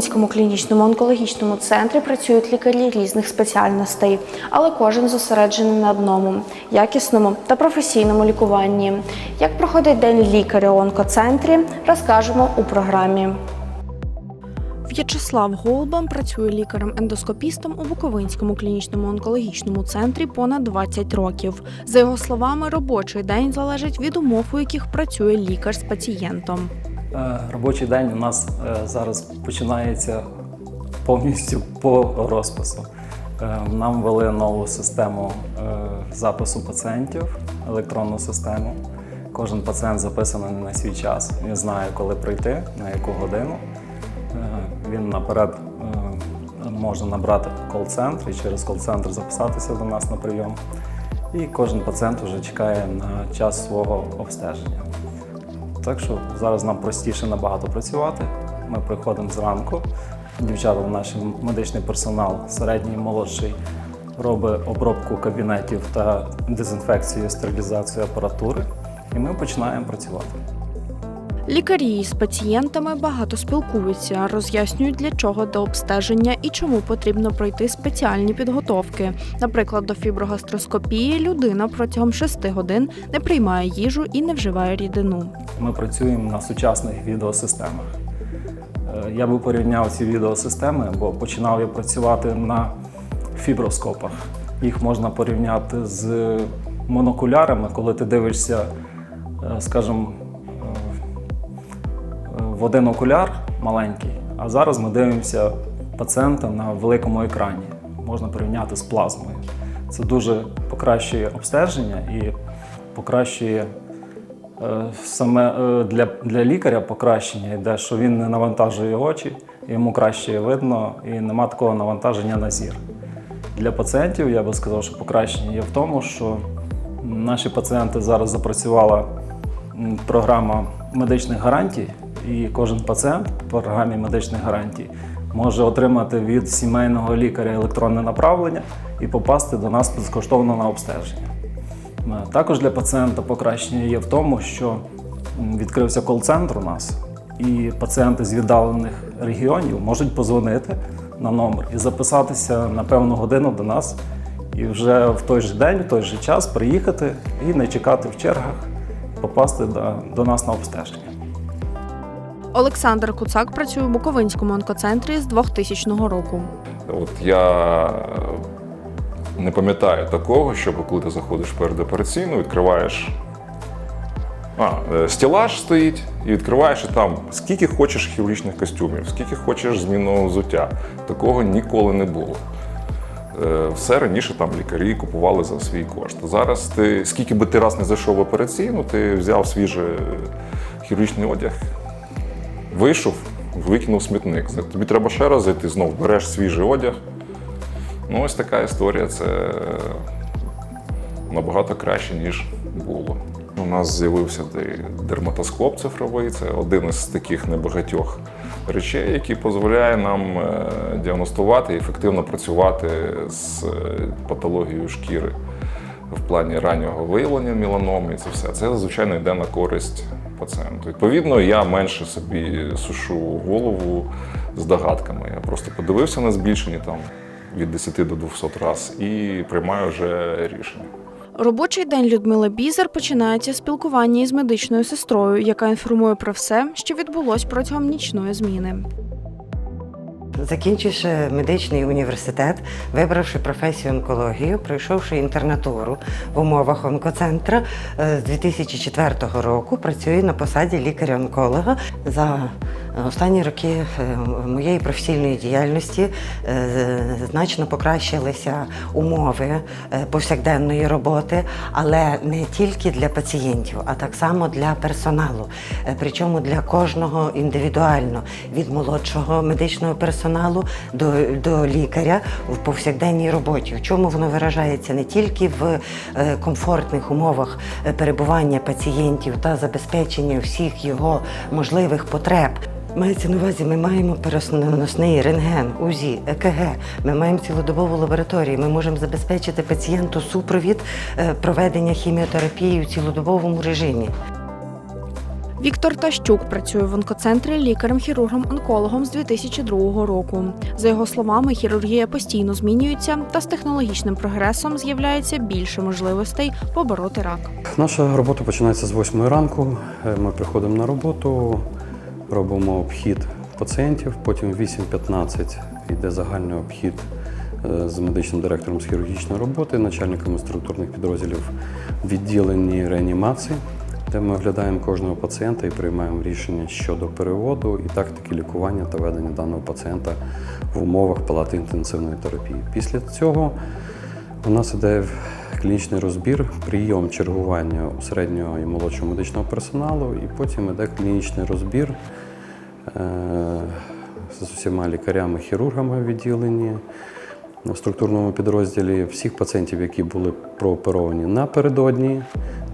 У клінічному онкологічному центрі працюють лікарі різних спеціальностей, але кожен зосереджений на одному якісному та професійному лікуванні. Як проходить день лікаря у онкоцентрі, розкажемо у програмі. В'ячеслав Голбан працює лікарем-ендоскопістом у Буковинському клінічному онкологічному центрі понад 20 років. За його словами, робочий день залежить від умов, у яких працює лікар з пацієнтом. Е, Робочий день у нас е, зараз починається повністю по розпису. Е, Нам ввели нову систему запису пацієнтів, електронну систему. Кожен пацієнт записаний на свій час. Він знає, коли прийти, на яку годину. Він наперед може набрати кол-центр і через кол-центр записатися до нас на прийом. І кожен пацієнт вже чекає на час свого обстеження. Так що зараз нам простіше набагато працювати. Ми приходимо зранку. Дівчата, наш медичний персонал, середній молодший, робить обробку кабінетів та дезінфекцію, стерилізацію апаратури. І ми починаємо працювати. Лікарі з пацієнтами багато спілкуються, роз'яснюють для чого до обстеження і чому потрібно пройти спеціальні підготовки. Наприклад, до фіброгастроскопії людина протягом 6 годин не приймає їжу і не вживає рідину. Ми працюємо на сучасних відеосистемах. Е, Я би порівняв ці відеосистеми, бо починав я працювати на фіброскопах. Їх можна порівняти з монокулярами, коли ти дивишся, е, скажімо, в один окуляр маленький, а зараз ми дивимося пацієнта на великому екрані. Можна порівняти з плазмою. Це дуже покращує обстеження і покращує Е, Саме е, для, для лікаря покращення йде, що він не навантажує очі, йому краще видно і нема такого навантаження на зір. Для пацієнтів я би сказав, що покращення є в тому, що наші пацієнти зараз запрацювала програма медичних гарантій, і кожен пацієнт по програмі медичних гарантій може отримати від сімейного лікаря електронне направлення і попасти до нас безкоштовно на обстеження. Е, Також для пацієнта покращення є в тому, що відкрився кол-центр у нас, і пацієнти з віддалених регіонів можуть позвонити на номер і записатися на певну годину до нас, і вже в той же день, в той же час приїхати і не чекати в чергах, попасти до, до нас на обстеження. Олександр Куцак працює у Буковинському онкоцентрі з 2000 року. От я не пам'ятаю такого, щоб коли ти заходиш в передопераційну, відкриваєш. А, е, стелаж стоїть і відкриваєш і там скільки хочеш хірургічних костюмів, скільки хочеш змінного взуття. Такого ніколи не було. Е, Все раніше там лікарі купували за свій кошт. Зараз ти, скільки би ти раз не зайшов в операційну, ти взяв свіжий хірургічний одяг, вийшов, викинув смітник. Тобі треба ще раз зайти, знов береш свіжий одяг. Ну, ось така історія. Це набагато краще, ніж було. У нас з'явився де- дерматоскоп цифровий. Це один із таких небагатьох речей, який дозволяє нам е, діагностувати і ефективно працювати з е, патологією шкіри в плані раннього виявлення меланоми. і Це все. Це звичайно йде на користь пацієнту. Відповідно, я менше собі сушу голову з догадками. Я просто подивився на збільшення там від 10 до 200 раз і приймаю вже рішення. Робочий день Людмили Бізер починається спілкування із медичною сестрою, яка інформує про все, що відбулось протягом нічної зміни. Закінчивши медичний університет, вибравши професію онкологію, пройшовши інтернатуру в умовах онкоцентра, е, з 2004 року працюю на посаді лікаря-онколога. За останні роки е, моєї професійної діяльності е, значно покращилися умови е, повсякденної роботи, але не тільки для пацієнтів, а так само для персоналу. Причому для кожного індивідуально від молодшого медичного персоналу до, до лікаря в повсякденній роботі. В чому воно виражається не тільки в комфортних умовах перебування пацієнтів та забезпечення всіх його можливих потреб. Мається на увазі, ми маємо переносний рентген, УЗІ, ЕКГ, ми маємо цілодобову лабораторію, ми можемо забезпечити пацієнту супровід е, проведення хіміотерапії у цілодобовому режимі. Віктор Тащук працює в онкоцентрі лікарем-хірургом-онкологом з 2002 року. За його словами, хірургія постійно змінюється, та з технологічним прогресом з'являється більше можливостей побороти рак. Наша робота починається з 8 ранку. Е, Ми приходимо на роботу, робимо обхід пацієнтів, потім в 8.15 йде загальний обхід е, з медичним директором з хірургічної роботи, начальниками структурних підрозділів відділенні реанімації, де ми оглядаємо кожного пацієнта і приймаємо рішення щодо переводу і тактики лікування та ведення даного пацієнта в умовах палати інтенсивної терапії. Після цього у нас іде клінічний розбір, прийом чергування у середнього і молодшого медичного персоналу, і потім іде клінічний розбір е, з усіма лікарями-хірургами в відділенні. В структурному підрозділі всіх пацієнтів, які були прооперовані напередодні,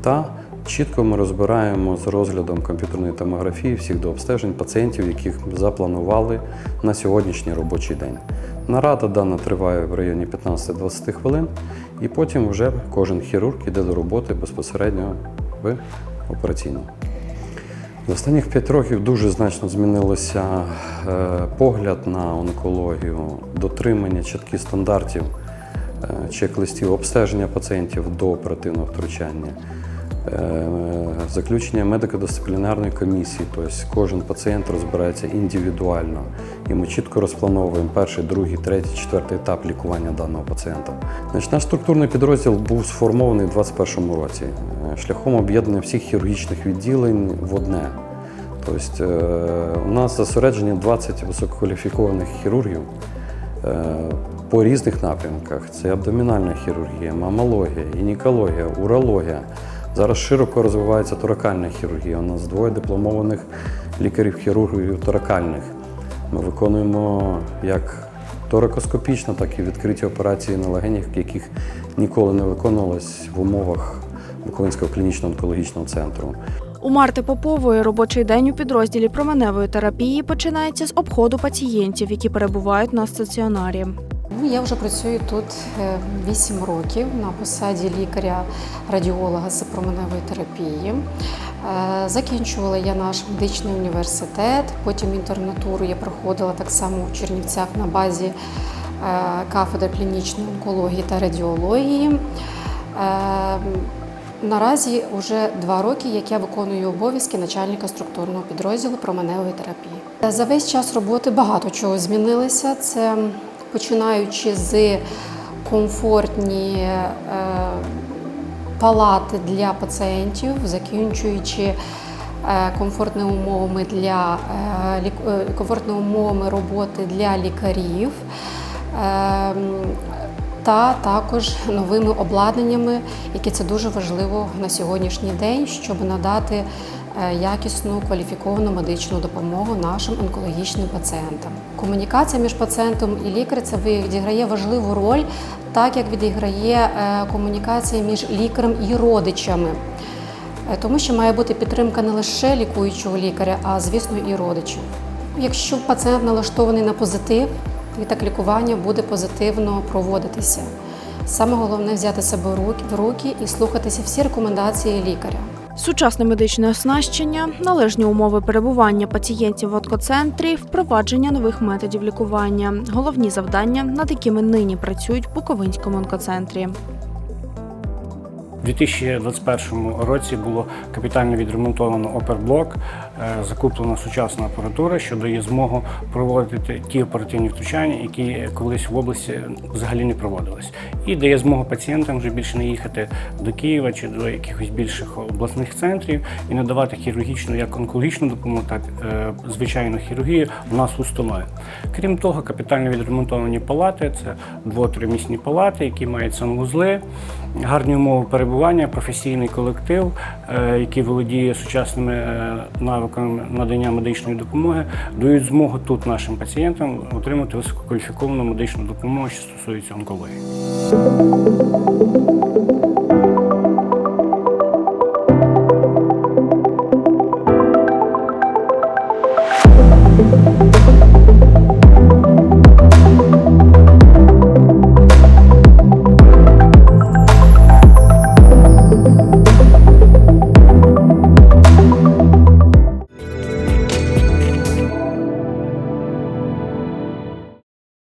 та чітко ми розбираємо з розглядом комп'ютерної томографії всіх дообстежень пацієнтів, яких запланували на сьогоднішній робочий день. Нарада дана триває в районі 15-20 хвилин, і потім вже кожен хірург іде до роботи безпосередньо в операційну. За останніх 5 років дуже значно змінилося е, погляд на онкологію, дотримання чітких стандартів, е, чек-листів обстеження пацієнтів до оперативного втручання, е, заключення медико-дисциплінарної комісії, тобто кожен пацієнт розбирається індивідуально, і ми чітко розплановуємо перший, другий, третій, четвертий етап лікування даного пацієнта. Наш структурний підрозділ був сформований у 2021 році е, шляхом об'єднання всіх хірургічних відділень в одне. Тобто е, у нас зосереджені 20 висококваліфікованих хірургів е, по різних напрямках. Це абдомінальна хірургія, мамологія, гінекологія, урологія. Зараз широко розвивається торакальна хірургія. У нас двоє дипломованих лікарів-хірургів торакальних. Ми виконуємо як торакоскопічно, так і відкриті операції на легенях, яких ніколи не виконувалось в умовах Буковинського клінічно-онкологічного центру. У Марти Попової робочий день у підрозділі променевої терапії починається з обходу пацієнтів, які перебувають на стаціонарі. Ну, Я вже працюю тут 8 років на посаді лікаря-радіолога з променевої терапії. Е, Закінчувала я наш медичний університет, потім інтернатуру я проходила так само в Чернівцях на базі е, кафедри клінічної онкології та радіології. Е, Наразі вже два роки, як я виконую обов'язки начальника структурного підрозділу променевої терапії. За весь час роботи багато чого змінилося. Це починаючи з комфортні е, палати для пацієнтів, закінчуючи е, комфортними умовами для е, комфортними умовами роботи для лікарів. Та також новими обладнаннями, які це дуже важливо на сьогоднішній день, щоб надати е, якісну кваліфіковану медичну допомогу нашим онкологічним пацієнтам. Комунікація між пацієнтом і лікарем це відіграє важливу роль, так як відіграє е, комунікація між лікарем і родичами. Е, Тому що має бути підтримка не лише лікуючого лікаря, а звісно і родичів. Якщо пацієнт налаштований на позитив, і так лікування буде позитивно проводитися. Саме головне взяти себе в руки, і слухатися всі рекомендації лікаря. Сучасне медичне оснащення, належні умови перебування пацієнтів в онкоцентрі, впровадження нових методів лікування головні завдання, над якими нині працюють в Буковинському онкоцентрі. У 2021 році було капітально відремонтовано оперблок, закуплена сучасна апаратура, що дає змогу проводити ті оперативні втручання, які колись в області взагалі не проводились, і дає змогу пацієнтам вже більше не їхати до Києва чи до якихось більших обласних центрів і надавати хірургічну як онкологічну допомогу, так е, звичайну хірургію в нас установи. Крім того, капітально відремонтовані палати це дво-тримісні палати, які мають санвузли, гарні умови перебування, професійний колектив, е, який володіє сучасними е, напрямкам надання медичної допомоги дають змогу тут нашим пацієнтам отримати висококваліфіковану медичну допомогу, що стосується онкології.